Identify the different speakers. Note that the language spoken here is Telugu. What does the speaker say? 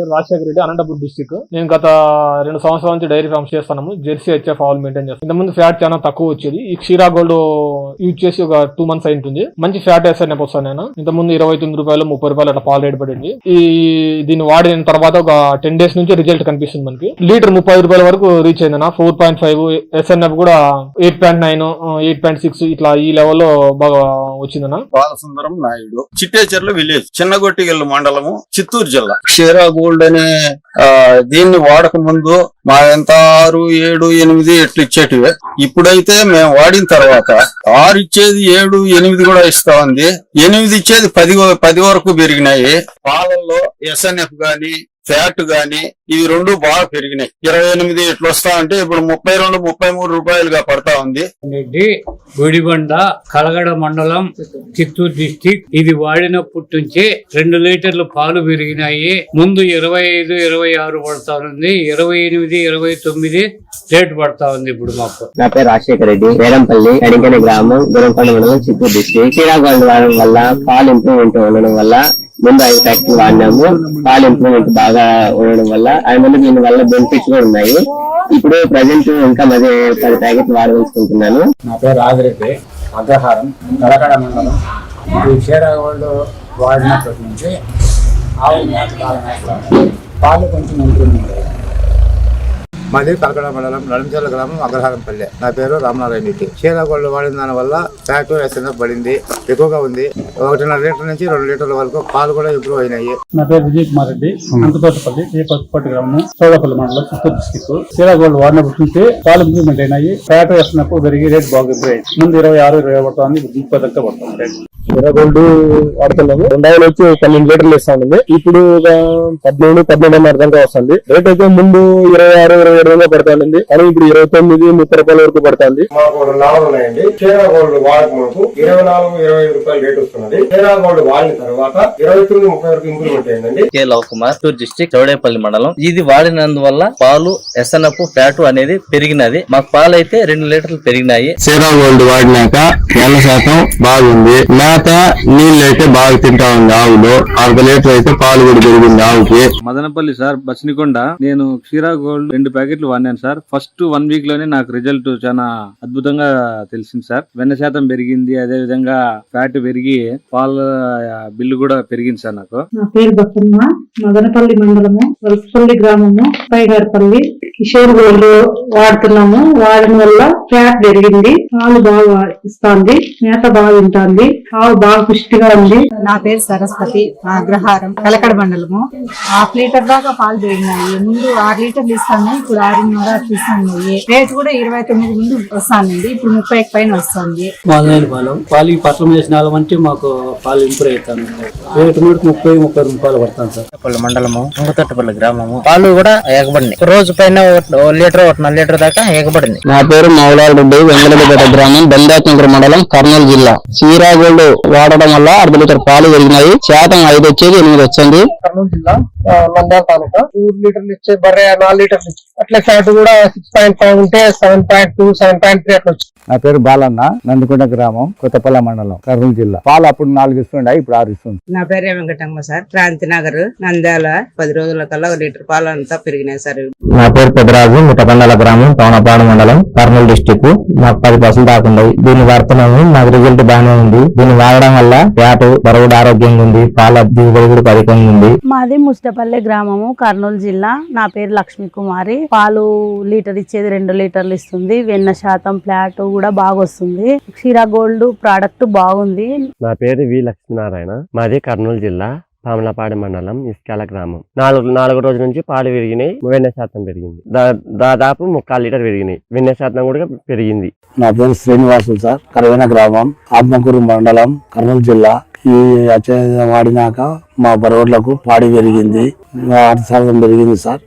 Speaker 1: పేరు రాజశేఖర రెడ్డి అనంతపురం డిస్టిక్ నేను గత రెండు సంవత్సరాల నుంచి డైరీ ఫార్మ్స్ చేస్తున్నాము. జెర్సీ హెచ్ఎఫ్ ఆవులు మెయింటైన్ చేస్తాను ఇంతకుముందు ఫ్యాట్ చాలా తక్కువ వచ్చేది. ఈ క్షీరా గోల్డ్ యూజ్ చేసి ఒక టూ మంత్స్ అయింటుంది. మంచి ఫ్యాట్ వేస్తాను వస్తాను నేను. ఇంతకుముందు ఇరవై తొమ్మిది రూపాయలు ముప్పై రూపాయలు అట్లా పాలు రేట్ పడింది. ఈ దీన్ని వాడిన తర్వాత ఒక టెన్ డేస్ నుంచి రిజల్ట్ కనిపిస్తుంది మనకి. లీటర్ ముప్పై రూపాయల వరకు రీచ్ అయింది నా ఫోర్ పాయింట్ ఫైవ్ ఎస్ఎన్ఎఫ్ కూడా eight point nine eight point six ఇట్లా ఈ లెవెల్లో బాగా వచ్చిందన్న.
Speaker 2: బాలసుందరం నాయుడు. చిట్టేచర్ల విలేజ్ చిన్నగొట్టిగల్లు మండలము చిత్తూరు జిల్లా. క్షీరా గోల్డ్ అనే ఆ, దీన్ని వాడక ముందు మా ఎంత ఆరు ఏడు ఎనిమిది ఎట్లు ఇచ్చేటివే. ఇప్పుడైతే మేము వాడిన తర్వాత ఆరు ఇచ్చేది ఏడు ఎనిమిది కూడా ఇస్తా ఉంది. ఎనిమిది ఇచ్చేది పది పది వరకు పెరిగినాయి. పాలల్లో ఎస్ఎన్ఎఫ్ గాని ఫ్యాట్ గాని ఇవి రెండు బాగా పెరిగినాయి. ఇరవై ఎనిమిది ఇట్లా వస్తా అంటే ఇప్పుడు ముప్పై రెండు ముప్పై మూడు రూపాయలుగా పడతా ఉంది.
Speaker 3: రెడ్డి గుడిబండ కలగడ మండలం చిత్తూరు డిస్టిక్ ఇది వాడినప్పటి నుంచి రెండు లీటర్లు పాలు పెరిగినాయి. ముందు ఇరవై ఐదు ఇరవై ఆరు పడతా ఉంది. ఇరవై ఎనిమిది ఇరవై తొమ్మిది రేటు పడతా ఉంది ఇప్పుడు మాకు.
Speaker 4: నా పేరు రాజశేఖర రెడ్డి. వేరంపల్లి కడికని గ్రామం గురంకొండ మండలం చిత్తూరు వాడడం వల్ల పాలు ఇంప్రూవ్మెంట్ ఉండడం వల్ల ముందు ఐదు ప్యాకెట్లు వాడినాము పాలు ఇంప్రూవ్మెంట్ బాగా ఉండడం వల్ల అది మళ్ళీ దీని వల్ల బెనిఫిట్స్ కూడా ఉన్నాయి. ఇప్పుడు ప్రజెంట్ ఇంకా మధ్య పది ప్యాకెట్లు వాడదలుచుకుంటున్నాను.
Speaker 5: నా పేరు రాజరెడ్డి అగ్రహారం కలకడ మండలం. ఈ వాడినప్పటి నుంచి ఆవు పాలు కొంచెం ఉంటుంది.
Speaker 6: మాది కలకడ మండలం నడంచల గ్రామం అగ్రహారం పల్లె నా పేరు రామనారాయణ రెడ్డి. చీరగోళ్ళు వాడిన దాని వల్ల ఫ్యాట్ ఎస్ఎన్ఎఫ్ పడింది ఎక్కువగా ఉంది. ఒకటిన్నర లీటర్ నుంచి రెండు లీటర్ల వరకు పాలు కూడా ఇంప్రూవ్ అయినాయి.
Speaker 7: నా పేరు విజయ్ కుమార్ రెడ్డి. అంతతోటపల్లి ఏ పసుపట్టి గ్రామం సోడపల్లి మండలం చిత్తూరు డిస్టిక్ చీరాగోల్డ్ వాడినప్పటి నుంచి పాలు ఇంప్రూవ్మెంట్ అయినాయి. ఫ్యాట్ వేసినప్పుడు పెరిగి రేట్ బాగా ఇంప్రూవ్ అయింది ముందు ఇరవై ఆరు ఇరవై పడుతుంది ముప్పై దాకా పడుతుంది రేట్.
Speaker 1: గోల్డ్ వాడుతున్నాము రెండాయిలు వచ్చి పన్నెండు లీటర్లు ఇస్తా ఉంది. ఇప్పుడు ఒక పద్మూడు పద్మూడున్నర దాకా వస్తుంది. రేట్ అయితే ముందు ఇరవై ఆరు ఇరవై ఏడు దాకా పడతా ఉంది కానీ ఇప్పుడు ఇరవై తొమ్మిది ముప్పై రూపాయల వరకు పడుతుంది.
Speaker 8: మాకు లాభాలు ఉన్నాయండి. చీరా గోల్డ్ వాడక మనకు ఇరవై నాలుగు ఇరవై ఐదు రూపాయలు రేట్ వస్తున్నది. చీరా గోల్డ్ వాడిన తర్వాత ఇరవై తొమ్మిది ముప్పై వరకు ఇంప్రూవ్మెంట్ అయిందండి
Speaker 9: కె లవ్ కుమార్ చిత్తూరు డిస్టిక్ చౌడేపల్లి మండలం. ఇది వాడినందువల్ల పాలు ఎస్ఎన్ఎఫ్ ఫ్యాట్ అనేది పెరిగినది. మాకు పాలు అయితే రెండు లీటర్లు పెరిగినాయి.
Speaker 2: సీరా గోల్డ్ వాడినాక నెల శాతం బాగుంది. మేత నీళ్ళు అయితే బాగా తింటా ఉంది ఆవులు. అర్ధ లీటర్ అయితే పాలు కూడా పెరిగింది ఆవుకి.
Speaker 10: మదనపల్లి సార్ బస్నికొండ నేను క్షీరా గోల్డ్ రెండు ప్యాకెట్లు వాడినాను సార్. ఫస్ట్ వన్ వీక్లోనే నాకు రిజల్ట్ చాలా అద్భుతంగా తెలిసింది సార్. వెన్న శాతం పెరిగింది అదే విధంగా ఫ్యాట్ పెరిగి పాల బిల్లు కూడా పెరిగింది సార్ నాకు.
Speaker 11: నా పేరు బసమ్మ మదనపల్లి మండలము వలసపల్లి గ్రామము పైగారపల్లి కిషోర్ గోల్డ్ వాడుతున్నాము. వాడడం వల్ల ఫ్యాట్ పెరిగింది. పాలు బాగా ఇస్తాంది మేత బాగా తింటాంది ఆవు బాగా పుష్టిగా ఉంది.
Speaker 12: నా పేరు సరస్వతి అగ్రహారం కలకడ మండలము. హాఫ్ లీటర్ దాకా పాలు పెరిగినాయి. ముందు ఆరు లీటర్లు ఇస్తాను ఇప్పుడు ఆరున్నర ఇస్తాను రేట్ కూడా ఇరవై తొమ్మిది ముందు వస్తానండి. ఇప్పుడు ముప్పై పైన వస్తుంది.
Speaker 3: మొదలైన పాలు పాలు పట్లం చేసిన అంటే మాకు పాలు ఇంప్రూవ్ అవుతాను. రేటు కూడా ముప్పై ముప్పై రూపాయలు పడతాను సార్.
Speaker 4: పల్లి మండలము అంగతొట్టపల్లి గ్రామము. పాలు కూడా ఎగబడింది రోజు పైన ఒక లీటర్ ఒకటిన్నర లీటర్ దాకా ఎగబడింది
Speaker 9: నా పేరు మౌలారెడ్డి వెంకటపేట గ్రామం బందాచంద్ర మండలం కర్నూలు జిల్లా. చీరా గోల్డ్ వాడడం వల్ల అర్ధ లీటర్ పాలు పెరిగినాయి. శాతం ఐదు వచ్చేది ఎనిమిది వచ్చింది.
Speaker 1: కర్నూలు జిల్లా నంద్యాల తాలూకా. మూడు లీటర్లు ఇచ్చే బర్రె నాలుగు లీటర్లు ఇచ్చే అట్లా ఫ్యాట్ కూడా సిక్స్ పాయింట్ ఫైవ్ ఉంటే seven point two seven point three అట్లా వచ్చి
Speaker 6: నా పేరు బాలన్న నందికొండ గ్రామం కొత్తపల్ల మండలం కర్నూలు జిల్లా. పాలు అప్పుడు నాలుగు ఇస్తుండే ఇప్పుడు ఆరు ఇస్తుంది
Speaker 12: నా పేరు వెంకటమ్మ సార్. క్రాంతి నగర్ నంద్యాల. పది రోజుల కల్లా ఒక లీటర్ పాలు అంతా పెరిగినాయి సార్.
Speaker 4: నా పేరు పెద్దరాజు ముట్టపండాల గ్రామం తోనపాడు మండలం కర్నూలు డిస్టిక్ నాకు పది పర్సెంట్ దాకుండవు దీన్ని వాడుతున్నాము నాకు రిజల్ట్ బాగానే ఉంది. దీన్ని వాడడం వల్ల ఫ్యాట్ బరువు ఆరోగ్యంగా ఉంది. పాల దిగుబడి కూడా అధికంగా ఉంది.
Speaker 11: మాది ముష్టపల్లి గ్రామము కర్నూలు జిల్లా. నా పేరు లక్ష్మీ కుమారి పాలు లీటర్ ఇచ్చేది రెండు లీటర్లు ఇస్తుంది. వెన్న శాతం ఫ్లాట్ కూడా బాగా వస్తుంది క్షీరా గోల్డ్ ప్రోడక్ట్ బాగుంది.
Speaker 4: నా పేరు వి లక్ష్మీనారాయణ. మాది కర్నూలు జిల్లా పామలపాడు మండలం ఇస్కాల గ్రామం. నాలుగు నాలుగు రోజుల నుంచి పాలు పెరిగినాయి వెన్న శాతం పెరిగింది. దా- దాదాపు ముక్కాలు లీటర్ పెరిగినాయి. వెన్న శాతం కూడా పెరిగింది.
Speaker 6: నా పేరు శ్రీనివాసులు సార్ కరవేన గ్రామం ఆత్మకూరు మండలం కర్నూలు జిల్లా. ఈ అచ్చ వాడినాక మా బరోడ్లకు పాడి పెరిగింది ఆరు శాతం పెరిగింది సార్.